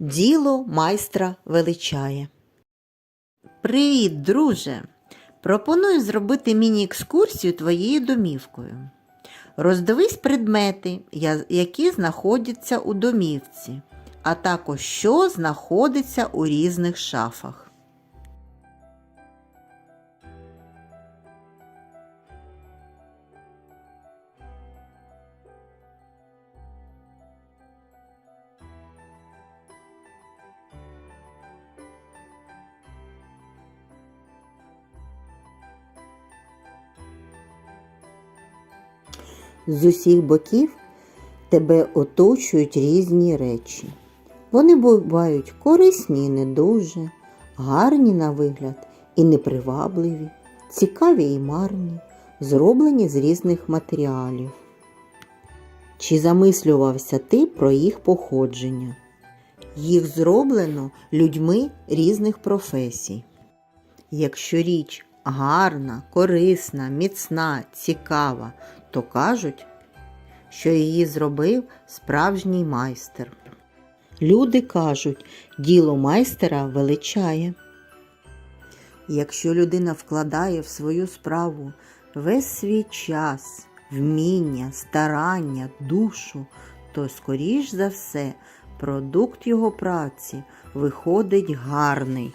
Діло майстра величає. Привіт, друже! Пропоную зробити міні-екскурсію твоєю домівкою. Роздивись предмети, які знаходяться у домівці, а також що знаходиться у різних шафах. З усіх боків тебе оточують різні речі. Вони бувають корисні і не дуже, гарні на вигляд і непривабливі, цікаві і марні, зроблені з різних матеріалів. Чи замислювався ти про їх походження? Їх зроблено людьми різних професій. Якщо річ гарна, корисна, міцна, цікава, то кажуть, що її зробив справжній майстер. Люди кажуть, діло майстера величає. Якщо людина вкладає в свою справу весь свій час, вміння, старання, душу, то, скоріш за все, продукт його праці виходить гарний.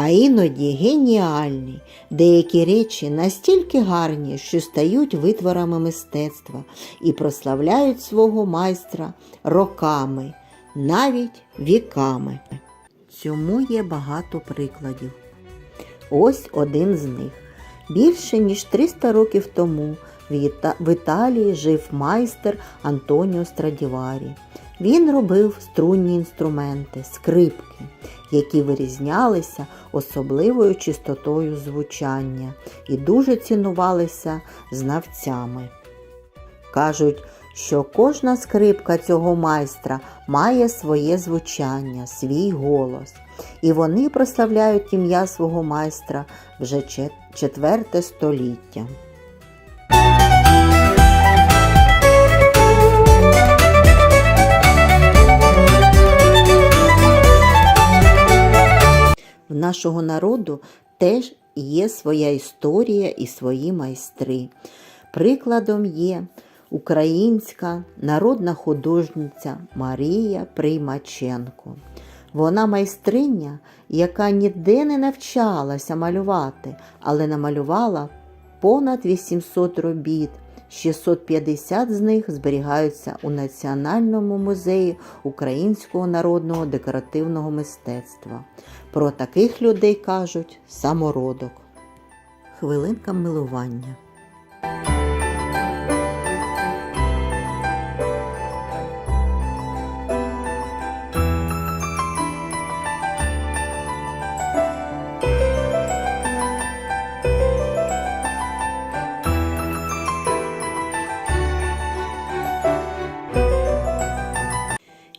А іноді геніальний. Деякі речі настільки гарні, що стають витворами мистецтва і прославляють свого майстра роками, навіть віками. Цьому є багато прикладів. Ось один з них. Більше ніж 300 років тому в Італії жив майстер Антоніо Страдіварі. Він робив струнні інструменти, скрипки, які вирізнялися особливою чистотою звучання і дуже цінувалися знавцями. Кажуть, що кожна скрипка цього майстра має своє звучання, свій голос, і вони прославляють ім'я свого майстра вже четверте століття. Нашого народу теж є своя історія і свої майстри. Прикладом є українська народна художниця Марія Приймаченко. Вона майстриня, яка ніде не навчалася малювати, але намалювала понад 800 робіт. 650 з них зберігаються у Національному музеї українського народного декоративного мистецтва. Про таких людей кажуть самородок. Хвилинка милування.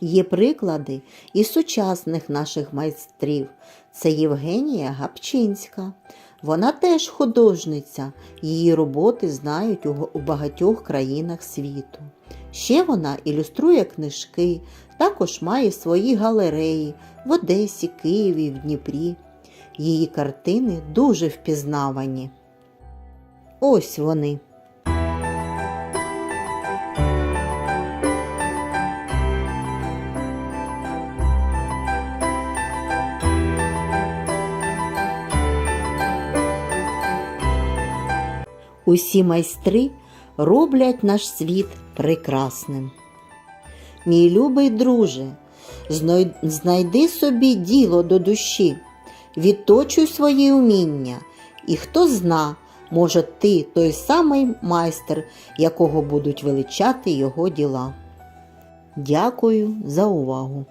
Є приклади і сучасних наших майстрів. Це Євгенія Гапчинська. Вона теж художниця. Її роботи знають у багатьох країнах світу. Ще вона ілюструє книжки, також має свої галереї в Одесі, Києві, в Дніпрі. Її картини дуже впізнавані. Ось вони. Усі майстри роблять наш світ прекрасним. Мій любий друже, знайди собі діло до душі, відточуй свої уміння, і хто зна, може ти той самий майстер, якого будуть величати його діла. Дякую за увагу!